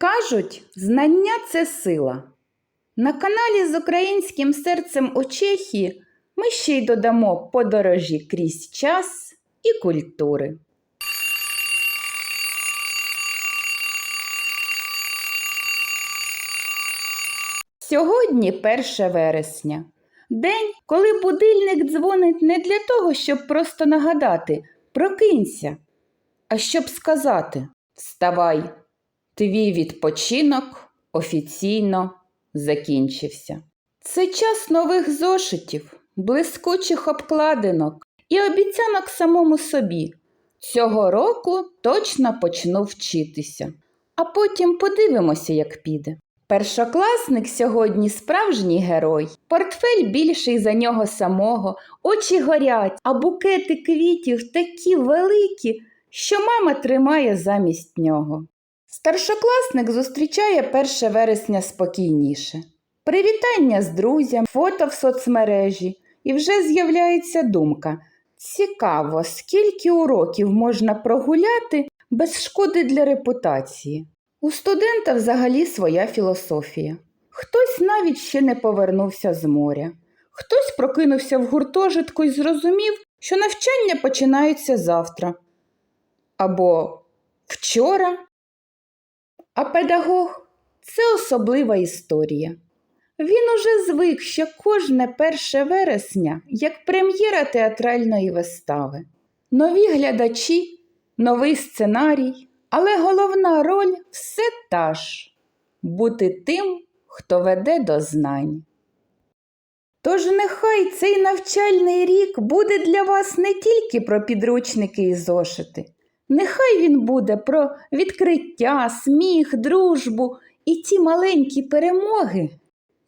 Кажуть, знання це сила. На каналі з українським серцем у Чехії ми ще й додамо подорожі крізь час і культури. Сьогодні 1 вересня. День, коли будильник дзвонить не для того, щоб просто нагадати прокинься, а щоб сказати Вставай, твій відпочинок офіційно закінчився. Це час нових зошитів, блискучих обкладинок і обіцянок самому собі. Цього року точно почну вчитися, а потім подивимося, як піде. Першокласник сьогодні справжній герой. Портфель більший за нього самого, очі горять, а букети квітів такі великі, що мама тримає замість нього. Старшокласник зустрічає 1 вересня спокійніше. Привітання з друзям, фото в соцмережі, і вже з'являється думка. Цікаво, скільки уроків можна прогуляти без шкоди для репутації. У студента взагалі своя філософія. Хтось навіть ще не повернувся з моря, хтось прокинувся в гуртожитку і зрозумів, що навчання починаються завтра або вчора. А педагог це особлива історія. Він уже звик, що кожне 1 вересня як прем'єра театральної вистави. Нові глядачі, новий сценарій, але головна роль все та ж бути тим, хто веде до знань. Тож нехай цей навчальний рік буде для вас не тільки про підручники і зошити, нехай він буде про відкриття, сміх, дружбу і ті маленькі перемоги,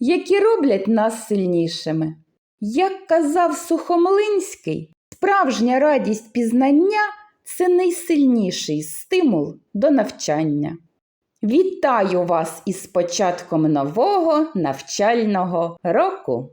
які роблять нас сильнішими. Як казав Сухомлинський, справжня радість пізнання це найсильніший стимул до навчання. Вітаю вас із початком нового навчального року!